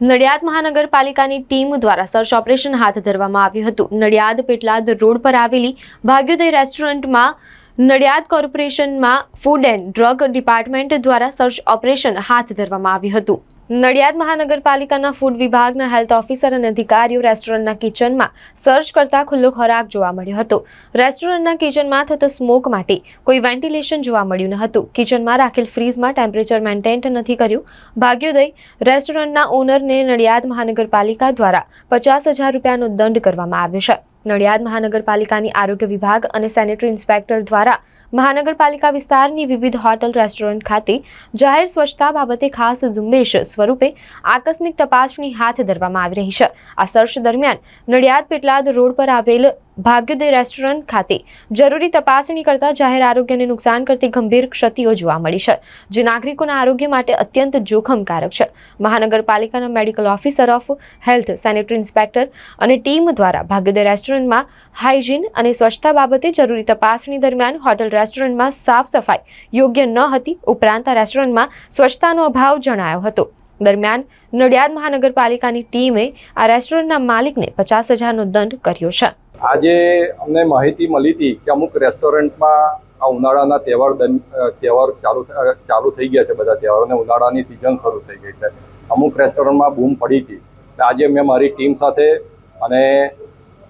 નડિયાદ મહાનગરપાલિકાની ટીમ દ્વારા search operation હાથ ધરવામાં આવ્યું હતું. નડિયાદ પેટલાદ રોડ પર આવેલી ભાગ્યોદય રેસ્ટોરન્ટમાં નડિયાદ કોર્પોરેશનમાં ફૂડ એન્ડ ડ્રગ ડિપાર્ટમેન્ટ દ્વારા સર્ચ ઓપરેશન હાથ ધરવામાં આવ્યું હતું. નડિયાદ મહાનગરપાલિકાના ફૂડ વિભાગના હેલ્થ ઓફિસર અને અધિકારીઓ રેસ્ટોરન્ટના કિચનમાં સર્ચ કરતા ખુલ્લો ખોરાક જોવા મળ્યો હતો. રેસ્ટોરન્ટના કિચનમાં થતો સ્મોક માટે કોઈ વેન્ટિલેશન જોવા મળ્યું ન હતું. કિચનમાં રાખેલ ફ્રીઝમાં ટેમ્પરેચર મેન્ટેન નથી કર્યું. ભાગ્યોદય, રેસ્ટોરન્ટના ઓનરને નડિયાદ મહાનગરપાલિકા દ્વારા પચાસ હજાર રૂપિયાનો દંડ કરવામાં આવ્યો છે. નડિયાદ મહાનગરપાલિકાની આરોગ્ય વિભાગ અને સેનેટરી ઇન્સ્પેક્ટર દ્વારા મહાનગરપાલિકા વિસ્તારની વિવિધ હોટલ, રેસ્ટોરન્ટ ખાતે જાહેર સ્વચ્છતા બાબતે ખાસ ઝુંબેશ સ્વરૂપે આકસ્મિક તપાસણી હાથ ધરવામાં આવી રહી છે. આ સર્ચ દરમિયાન નડિયાદ પેટલાદ રોડ પર આવેલ ભાગ્યોદય રેસ્ટોરન્ટ ખાતે. જરૂરી તપાસણી કરતા જાહેર આરોગ્યને નુકસાન કરતી ગંભીર ક્ષતિઓ જોવા મળી છે, જે નાગરિકોના આરોગ્ય માટે અત્યંત જોખમકારક છે. મહાનગરપાલિકાના medical officer of health, sanitary inspector અને ટીમ દ્વારા ભાગ્યોદય રેસ્ટોરન્ટમાં હાઇજીન અને સ્વચ્છતા બાબતે જરૂરી તપાસણી દરમિયાન હોટલ રેસ્ટોરન્ટમાં સાફ સફાઈ યોગ્ય ન હતી ઉપરાંત આ રેસ્ટોરન્ટમાં સ્વચ્છતાનો અભાવ જણાયો હતો. દરમિયાન નડિયાદ મહાનગરપાલિકાની ટીમે આ રેસ્ટોરન્ટના માલિકને પચાસ હજારનો દંડ કર્યો છે. આજે અમને માહિતી મળી હતી કે અમુક રેસ્ટોરન્ટમાં આ ઉનાળાના તહેવાર તહેવાર ચાલુ ચાલુ થઈ ગયા છે બધા તહેવારોને, ઉનાળાની સિઝન શરૂ થઈ ગઈ છે. અમુક રેસ્ટોરન્ટમાં બૂમ પડી હતી. આજે મેં મારી ટીમ સાથે અને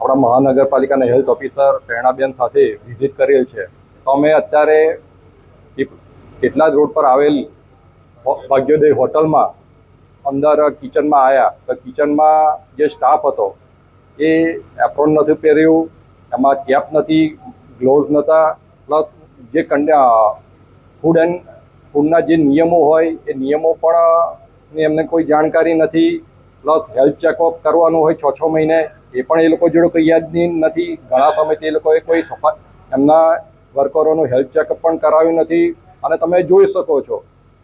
આપણા મહાનગરપાલિકાના હેલ્થ ઓફિસર પ્રેરણાબેન સાથે વિઝિટ કરેલ છે. તો અમે અત્યારે કેટલા જ રોડ પર આવેલ ભાગ્યોદય હોટલમાં અંદર કિચનમાં આવ્યા તો કિચનમાં જે સ્ટાફ હતો એ એપ્રોન નથી પહેર્યું, એમાં કેપ નથી ગ્લોવ્સ નહોતા પ્લસ જે ફૂડ એન્ડ ફૂડના જે નિયમો હોય, એ નિયમો પણ એમને કોઈ જાણકારી નથી પ્લસ હેલ્થ ચેકઅપ કરવાનું હોય છ છ મહિને, એ પણ એ લોકો જોડે કોઈ યાદ નથી. ઘણા સમયથી એ લોકોએ કોઈ સફા, એમના વર્કરોનું હેલ્થ ચેકઅપ પણ કરાવ્યું નથી. અને તમે જોઈ શકો છો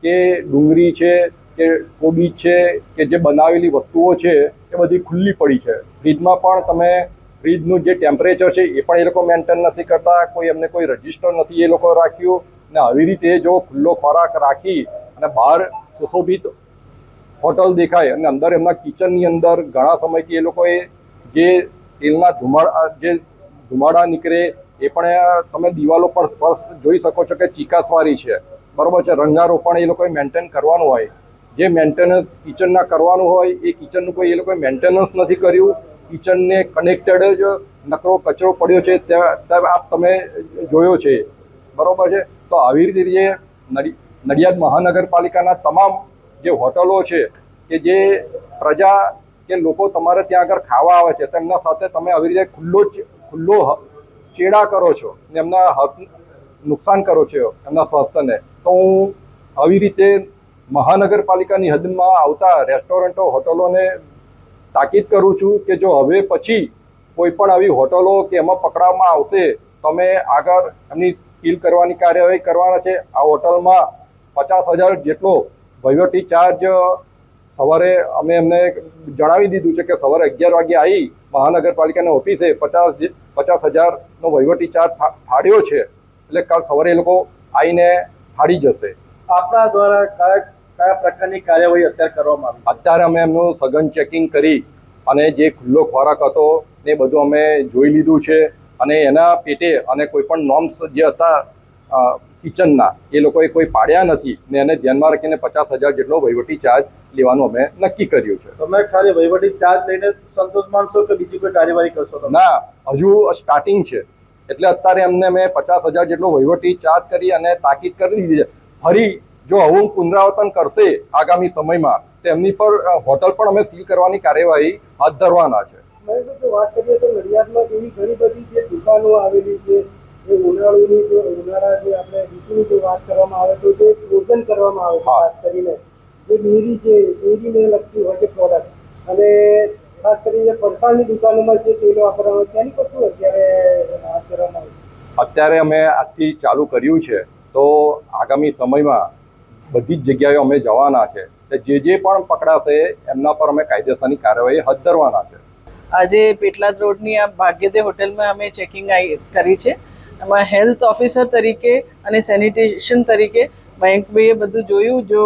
કે ડુંગળી છે કે કોબીજ છે, કે જે બનાવેલી વસ્તુઓ છે, એ બધી ખુલ્લી પડી છે. ફ્રીજમાં પણ તમે ફ્રીજનું જે ટેમ્પરેચર છે, એ પણ એ લોકો મેન્ટેન નથી કરતા. કોઈ એમને કોઈ રજિસ્ટર નથી એ લોકો રાખ્યું. અને આવી રીતે જો ખુલ્લો ખોરાક રાખી અને બહાર સુશોભિત હોટલ દેખાય અને અંદર એમના કિચનની અંદર ઘણા સમયથી એ લોકોએ જે તેલના ધુમાડા જે ધુમાડા નીકળે, એ પણ તમે દિવાલો પર સ્પર્શ જોઈ શકો છો કે ચીકાસવાળી છે. બરોબર છે. રંગારોપણ એ લોકોએ મેન્ટેન કરવાનું હોય. જે મેન્ટેનન્સ કિચનના કરવાનું હોય, એ કિચનનું કોઈ એ લોકોએ મેન્ટેનન્સ નથી કર્યું. કિચનને કનેક્ટેડ જ નકરો કચરો પડ્યો છે, ત્યાં આપ તમે જોયો છે. બરોબર છે? તો આવી રીતે જે નડી, નડિયાદ મહાનગરપાલિકાના તમામ જે હોટલો છે, કે જે પ્રજા, કે લોકો તમારે ત્યાં આગળ ખાવા આવે છે, તેમના સાથે તમે આવી રીતે ખુલ્લો ખુલ્લો ચેડા કરો છો ને એમના હક નુકસાન કરો છો એમના સ્વાસ્થ્યને. તો હું આવી રીતે મહાનગરપાલિકાની હદમાં આવતા રેસ્ટોરન્ટો, હોટલોને તાકીદ કરું છું કે જો હવે પછી કોઈ પણ આવી હોટલો કે એમાં પકડવામાં આવશે, તમે આગળ એમની સીલ કરવાની કાર્યવાહી કરવાના છે. આ હોટલમાં પચાસ હજાર જેટલો વહીવટી ચાર્જ સવારે અમે એમને જણાવી દીધું છે કે સવારે અગિયાર વાગે આવી મહાનગરપાલિકાની ઓફિસે પચાસ પચાસ હજારનો વહીવટી ચાર્જ ફાડ્યો છે. એટલે કાલ સવારે એ લોકો આવીને ફાડી જશે. આપણા દ્વારા કયા કયા પ્રકારની કાર્યવાહી અત્યારે કરવામાં આવી અત્યારે અમે એમનું સઘન ચેકિંગ કરી અને જે ખુલ્લો ખોરાક હતો એ બધું અમે જોઈ લીધું છે અને એના પેટે અને કોઈ પણ નોર્મ્સ જે હતા કિચનના એ લોકોએ કોઈ પાડ્યા નથી ને એને ધ્યાનમાં રાખીને પચાસ હજાર જેટલો વહીવટી ચાર્જ લેવાનું અમે નક્કી કર્યું છે. તમે ખાલી વહીવટી ચાર્જ લઈને સંતોષ માનશો કે બીજી કોઈ કાર્યવાહી કરશો ના હજુ સ્ટાર્ટિંગ છે. એટલે અત્યારે એમને મેં પચાસ હજાર જેટલો વહીવટી ચાર્જ કરી અને તાકીદ કરી દીધી છે. ફરી જો આવું પુનરાવર્તન કરશે આગામી સમયમાં તેમની પર હોટલ પણ અમે સીલ કરવાની કાર્યવાહી હાથ ધરવાના છે. વાત કરીએ તો નડિયાદમાં એવી ઘણી બધી જે દુકાનો આવેલી છે એ ઉનાળુની જો ઉનાળા જે આપણે ઋતુની જો વાત કરવામાં આવે તો જે ફ્રોઝન કરવામાં આવે ખાસ કરીને. જે ડેરી છે ડેરીને લગતી હોય છે પ્રોડક્ટ અને ખાસ કરીને ફરસાણની દુકાનોમાં જે તેલો વાપરવામાં આવે તેની પર શું અત્યારે હાથ કરવામાં આવે અત્યારે અમે આજથી ચાલુ કર્યું છે. તો આગામી સમયમાં બધી જ જગ્યાએ અમે જવાના છે. જે જે પણ પકડાશે, એમના પર અમે કાયદેસરની કાર્યવાહી હાથ ધરવાના છે. આજે પેટલાદ રોડની આ ભાગ્યદે હોટલમાં અમે ચેકિંગ કરી છે. એમાં હેલ્થ ઓફિસર તરીકે અને સેનિટેશન તરીકે મયંકભાઈએ બધું જોયું, જો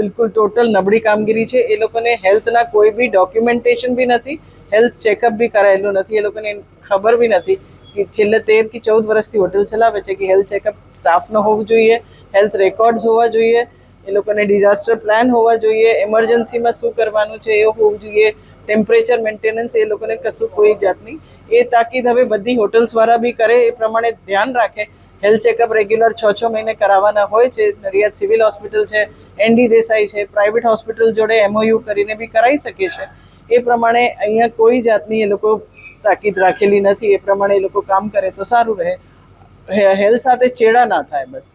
બિલકુલ ટોટલ નબળી કામગીરી છે. એ લોકોને હેલ્થના કોઈ બી ડોક્યુમેન્ટેશન બી નથી હેલ્થ ચેકઅપ બી કરાયેલું નથી, એ લોકોને ખબર બી નથી. કે છેલ્લે તેર કે ચૌદ વર્ષથી હોટલ ચલાવે છે કે હેલ્થ ચેકઅપ સ્ટાફનો હોવું જોઈએ હેલ્થ રેકોર્ડ્સ હોવા જોઈએ, એ લોકોને ડિઝાસ્ટર પ્લાન હોવા જોઈએ એમરજન્સીમાં શું કરવાનું છે એ હોવું જોઈએ ટેમ્પરેચર મેન્ટેનન્સ એ લોકોને કશું કોઈ જાતની. એ તાકીદ હવે બધી હોટલ્સવાળા બી કરે, એ પ્રમાણે ધ્યાન રાખે. હેલ્થ ચેકઅપ રેગ્યુલર છ છ મહિને કરાવવાના હોય છે, નડિયાદ સિવિલ હોસ્પિટલ છે એનડી દેસાઈ છે પ્રાઇવેટ હોસ્પિટલ જોડે એમઓયુ કરીને બી કરાવી શકે છે. એ પ્રમાણે અહીંયા કોઈ જાતની એ લોકો તાકીદ રાખેલી નથી, એ પ્રમાણે એ લોકો કામ કરે તો સારું રહે. હેલ્થ સાથે ચેડા ના થાય બસ.